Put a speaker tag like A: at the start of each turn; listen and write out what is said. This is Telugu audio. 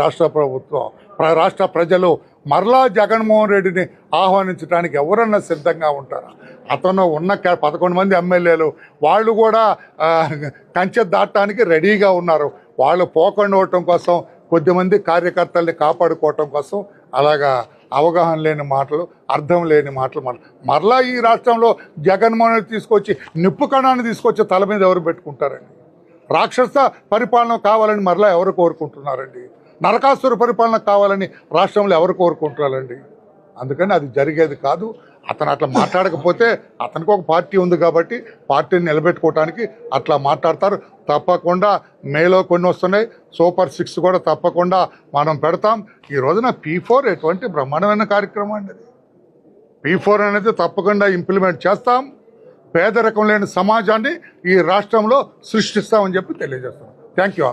A: రాష్ట్ర ప్రభుత్వం రాష్ట్ర ప్రజలు మరలా జగన్మోహన్ రెడ్డిని ఆహ్వానించడానికి ఎవరన్నా సిద్ధంగా ఉంటారా? అతను ఉన్న పదకొండు మంది ఎమ్మెల్యేలు వాళ్ళు కూడా కంచె దాటడానికి రెడీగా ఉన్నారు. వాళ్ళు పోకుండా ఉండటం కోసం కొద్దిమంది కార్యకర్తల్ని కాపాడుకోవటం కోసం అలాగా అవగాహన లేని మాటలు అర్థం లేని మాటలు మాట మరలా ఈ రాష్ట్రంలో జగన్మోహన్ రెడ్డి తీసుకొచ్చి నిప్పు కణాన్ని తీసుకొచ్చి తల మీద ఎవరు పెట్టుకుంటారండి? రాక్షస పరిపాలన కావాలని మరలా ఎవరు కోరుకుంటున్నారండి? నరకాసుర పరిపాలన కావాలని రాష్ట్రంలో ఎవరు కోరుకుంటారండి అందుకని అది జరిగేది కాదు. అతను అట్లా మాట్లాడకపోతే అతనికి ఒక పార్టీ ఉంది కాబట్టి పార్టీని నిలబెట్టుకోవడానికి అట్లా మాట్లాడతారు. తప్పకుండా మేలో కొన్ని వస్తున్నాయి. సూపర్ సిక్స్ కూడా తప్పకుండా మనం పెడతాం. ఈ రోజున పీ ఫోర్ ఎటువంటి బ్రహ్మాండమైన కార్యక్రమం అండి అది. పీ ఫోర్ అనేది తప్పకుండా ఇంప్లిమెంట్ చేస్తాం. పేదరికం లేని సమాజాన్ని ఈ రాష్ట్రంలో సృష్టిస్తామని చెప్పి తెలియజేస్తున్నాం. Thank you